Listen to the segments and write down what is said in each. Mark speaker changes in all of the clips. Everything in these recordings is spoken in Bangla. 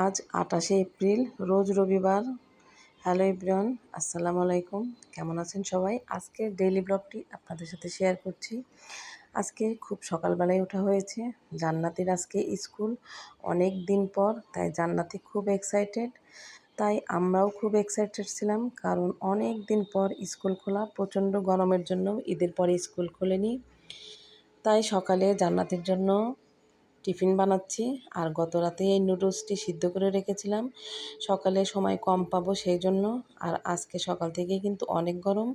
Speaker 1: আজ আটাশে এপ্রিল, রোজ রবিবার। হ্যালো ইব্রিয়ন আসসালামু আলাইকুম। কেমন আছেন সবাই? আজকে ডেইলি ব্লগটি আপনাদের সাথে শেয়ার করছি। আজকে খুব সকালবেলায় ওঠা হয়েছে। জান্নাতির আজকে স্কুল অনেক দিন পর, তাই জান্নাতি খুব এক্সাইটেড তাই আমরাও খুব এক্সাইটেড ছিলাম, কারণ অনেক দিন পর স্কুল খোলা, প্রচণ্ড গরমের জন্য ঈদের পরে স্কুল খোলেনি। তাই সকালে জান্নাতের জন্য টিফিন বানাচ্ছি আর গত রাতে এই নুডলসটি সিদ্ধ করে রেখেছিলাম। সকালে সময় কম পাবো সেই জন্য আর আজকে সকাল থেকে কিন্তু অনেক গরম।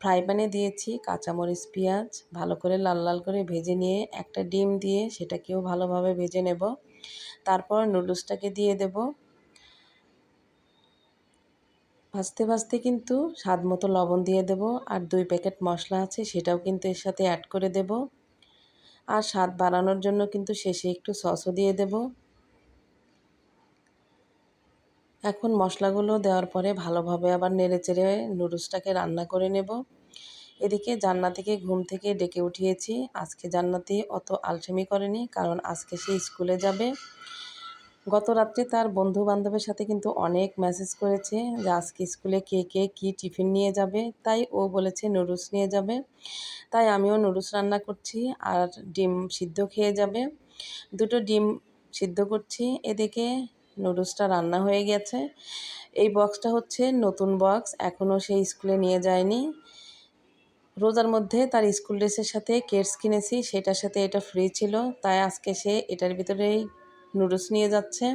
Speaker 1: ফ্রাই প্যানে দিয়েছি কাঁচামরিচ, পেঁয়াজ, ভালো করে লাল লাল করে ভেজে নিয়ে একটা ডিম দিয়ে সেটাকেও ভালোভাবে ভেজে নেব। তারপর নুডলসটাকে দিয়ে দেব। ভাজতে ভাজতে কিন্তু স্বাদ মতো লবণ দিয়ে দেব। আর দুই প্যাকেট মশলা আছে সেটাও কিন্তু এর সাথে অ্যাড করে দেবো। আর স্বাদ বাড়ানোর জন্য কিন্তু শেষে একটু সসও দিয়ে দেব। এখন মশলাগুলো দেওয়ার পরে ভালোভাবে আবার নেড়েচেড়ে নুডলসটাকে রান্না করে নেব। এদিকে জান্নাতিকে ঘুম থেকে ডেকে উঠিয়েছি। আজকে জান্নাতি অত আলসেমি করেনি, কারণ আজকে সে স্কুলে যাবে। গত রাত্রে তার বন্ধু বান্ধবের সাথে কিন্তু অনেক মেসেজ করেছে যে, আজকে স্কুলে কে কে কী টিফিন নিয়ে যাবে? তাই ও বলেছে, নুডলস নিয়ে যাবে। তাই আমিও নুডলস রান্না করছি আর ডিম সিদ্ধ খেয়ে যাবে। দুটো ডিম সিদ্ধ করছি। এদিকে নুডলসটা রান্না হয়ে গেছে। এই বক্সটা হচ্ছে নতুন বক্স এখনও সে স্কুলে নিয়ে যায়নি। রোজার মধ্যে তার স্কুল ড্রেসের সাথে কেটস কিনেছি, সেটার সাথে এটা ফ্রি ছিল। তাই আজকে সে এটার ভিতরেই নুডলস নিয়ে যাচ্ছে।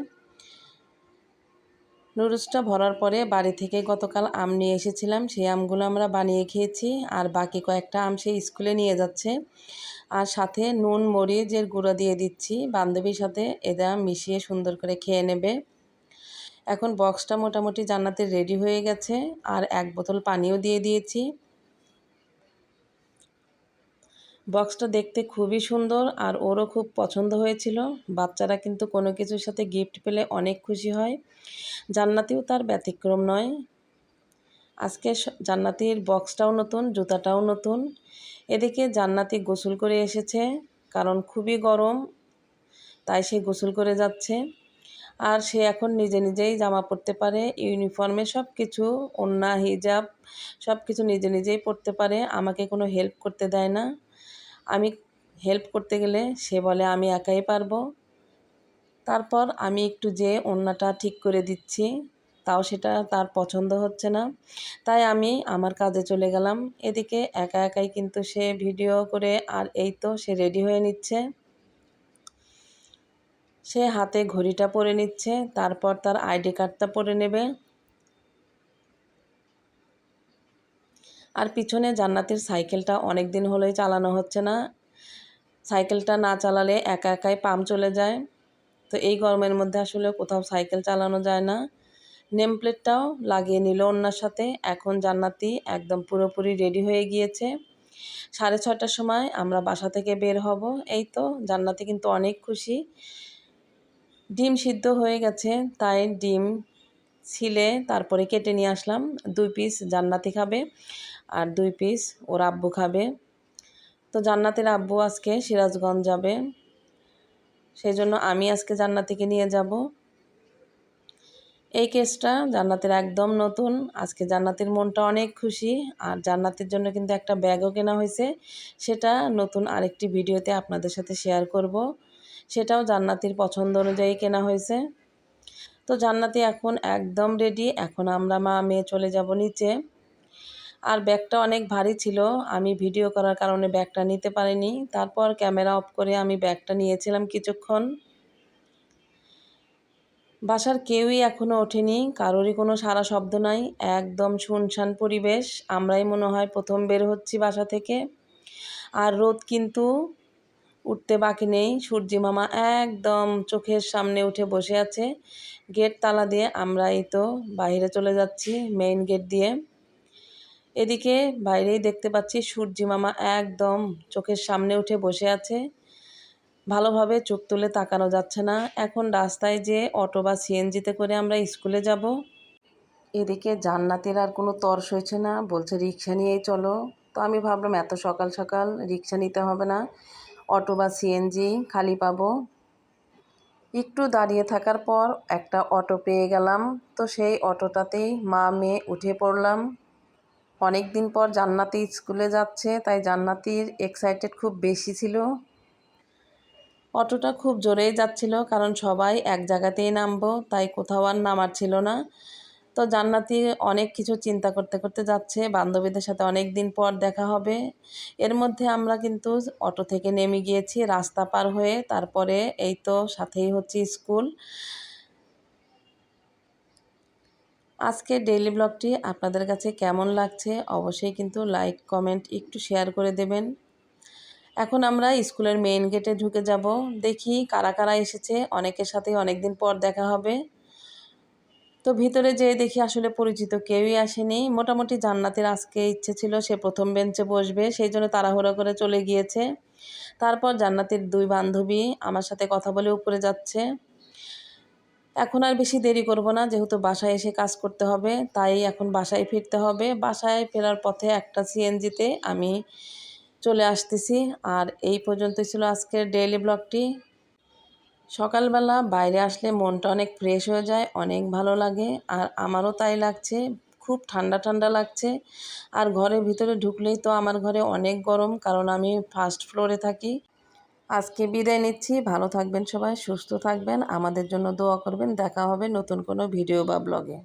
Speaker 1: নুডলসটা ভরার পরে বাড়ি থেকে গতকাল আম নিয়ে এসেছিলাম। সেই আমগুলো আমরা বানিয়ে খেয়েছি আর বাকি কয়েকটা আম সে স্কুলে নিয়ে যাচ্ছে। আর সাথে নুন, মরিচের গুঁড়ো দিয়ে দিচ্ছি। বান্ধবীর সাথে এদা মিশিয়ে সুন্দর করে খেয়ে নেবে। এখন বক্সটা মোটামুটি জান্নাতে রেডি হয়ে গেছে। আর এক বোতল পানিও দিয়ে দিয়েছি। বক্সটা দেখতে খুবই সুন্দর আর ওরও খুব পছন্দ হয়েছিল। বাচ্চারা কিন্তু কোনো কিছুর সাথে গিফট পেলে অনেক খুশি হয়। জান্নাতিও তার ব্যতিক্রম নয়। আজকে জান্নাতির বক্সটাও নতুন, জুতাটাও নতুন। এদিকে জান্নাতি গোসল করে এসেছে, কারণ খুবই গরম, তাই সে গোসল করে যাচ্ছে। আর সে এখন নিজে নিজেই জামা পরতে পারে, ইউনিফর্মে সব কিছু ওন্না হিজাব সব কিছু নিজে নিজেই পরতে পারে, আমাকে কোনো হেল্প করতে দেয় না। আমি হেল্প করতে গেলে সে বলে, আমি একাই পারব। তারপর আমি একটু যে ওড়নাটা ঠিক করে দিচ্ছি, তাও সেটা তার পছন্দ হচ্ছে না। তাই আমি আমার কাজে চলে গেলাম। এদিকে একা একাই কিন্তু সে ভিডিও করে আর এই তো সে রেডি হয়ে নিচ্ছে। সে হাতে ঘড়িটা পরে নিচ্ছে, তারপর তার আইডি কার্ডটা পরে নেবে। আর পিছনে জান্নাতের সাইকেলটা অনেক দিন হলেই চালানো হচ্ছে না। সাইকেলটা না চালালে একা একাই পাম চলে যায়। তো এই গরমের মধ্যে আসলে কোথাও সাইকেল চালানো যায় না। নেম প্লেটটাও লাগিয়ে নিল ওনার সাথে। এখন জান্নাতি একদম পুরোপুরি রেডি হয়ে গিয়েছে। সাড়ে ছটার সময় আমরা বাসা থেকে বের হব। এই তো জান্নাতি কিন্তু অনেক খুশি। ডিম সিদ্ধ হয়ে গেছে, তাই ডিম ছিলে তারপরে কেটে নিয়ে আসলাম। দুই পিস জান্নাতি খাবে। আর দুই পিস ওর আব্বু খাবে। তো জান্নাতের আব্বু আজকে সিরাজগঞ্জ যাবে। সেই জন্য আমি আজকে জান্নাতিকে নিয়ে যাব। এই কেসটা জান্নাতের একদম নতুন। আজকে জান্নাতের মনটা অনেক খুশি। আর জান্নাতের জন্য কিন্তু একটা ব্যাগও কেনা হয়েছে। সেটা নতুন আরেকটি ভিডিওতে আপনাদের সাথে শেয়ার করব। সেটাও জান্নাতির পছন্দ অনুযায়ী কেনা হয়েছে। তো জান্নাতি এখন একদম রেডি এখন আমরা মা মেয়ে চলে যাব নিচে। আর ব্যাগটা অনেক ভারী ছিল। আমি ভিডিও করার কারণে ব্যাগটা নিতে পারিনি। তারপর ক্যামেরা অফ করে আমি ব্যাগটা নিয়েছিলাম কিছুক্ষণ। বাসার কেউই এখনও ওঠেনি। কারোরই কোনো সারা শব্দ নাই। একদম শুনশান পরিবেশ। আমরাই মনে হয় প্রথম বের হচ্ছি বাসা থেকে। আর রোদ কিন্তু উঠতে বাকি নেই। সূর্যি মামা একদম চোখের সামনে উঠে বসে আছে। গেট তালা দিয়ে আমরা এই তো বাইরে চলে যাচ্ছি মেইন গেট দিয়ে। এদিকে বাইরেই দেখতে পাচ্ছি সূর্যি মামা একদম চোখের সামনে উঠে বসে আছে। ভালোভাবে চোখ তুলে তাকানো যাচ্ছে না। এখন রাস্তায় যে অটো বা সিএনজিতে করে আমরা স্কুলে যাব, এদিকে জান্নাতের আর কোনো তর্স হয়েছে না। বলছে, রিক্সা নিয়েই চলো। তো আমি ভাবলাম, এত সকাল সকাল রিক্সা নিতে হবে না। অটো বা সিএনজি খালি পাবো। একটু দাঁড়িয়ে থাকার পর একটা অটো পেয়ে গেলাম। তো সেই অটোটাতেই মা মেয়ে উঠে পড়লাম। অনেক দিন পর জান্নাতি স্কুলে যাচ্ছে, তাই জান্নাতির এক্সাইটেড খুব বেশি ছিল। অটোটা খুব জোরেই যাচ্ছিল, কারণ সবাই এক জায়গাতেই নামবো, তাই কোথাও আর নামার ছিল না। তো জান্নাতি অনেক কিছু চিন্তা করতে করতে যাচ্ছে, বান্ধবীদের সাথে অনেক দিন পর দেখা হবে। এর মধ্যে আমরা কিন্তু অটো থেকে নেমে গিয়েছি, রাস্তা পার হয়ে, তারপরে এই তো সাথেই হচ্ছে স্কুল। আজকে ডেইলি ব্লগটি আপনাদের কাছে কেমন লাগছে অবশ্যই কিন্তু লাইক কমেন্ট একটু শেয়ার করে দেবেন। এখন আমরা স্কুলের মেইন গেটে ঢুকে যাব। দেখি কারা কারা এসেছে, অনেকের সাথে অনেকদিন পর দেখা হবে। তো ভিতরে যেয়ে দেখি আসলে পরিচিত কেউই আসেনি। মোটামুটি জান্নাতের আজকে ইচ্ছে ছিল সে প্রথম বেঞ্চে বসবে, সেই জন্য তাড়াহুড়ো করে চলে গিয়েছে। তারপর জান্নাতের দুই বান্ধবী আমার সাথে কথা বলে উপরে যাচ্ছে। এখন আর বেশি দেরি করব না, যেহেতু বাসায় এসে কাজ করতে হবে, তাই এখন বাসায় ফিরতে হবে। বাসায় ফেরার পথে একটা সিএনজিতে আমি চলে আসতেছি, আর এই পর্যন্ত ছিল আজকের ডেইলি ব্লগটি সকালবেলা বাইরে আসলে মনটা অনেক ফ্রেশ হয়ে যায়, অনেক ভালো লাগে, আর আমারও তাই লাগছে, খুব ঠান্ডা ঠান্ডা লাগছে। আর ঘরের ভিতরে ঢুকলেই তো আমার ঘরে অনেক গরম, কারণ আমি ফার্স্ট ফ্লোরে থাকি। আজকে বিদায় নিচ্ছি। ভালো থাকবেন সবাই, সুস্থ থাকবেন। আমাদের জন্য দোয়া করবেন। দেখা হবে নতুন কোনো ভিডিও বা ব্লগে।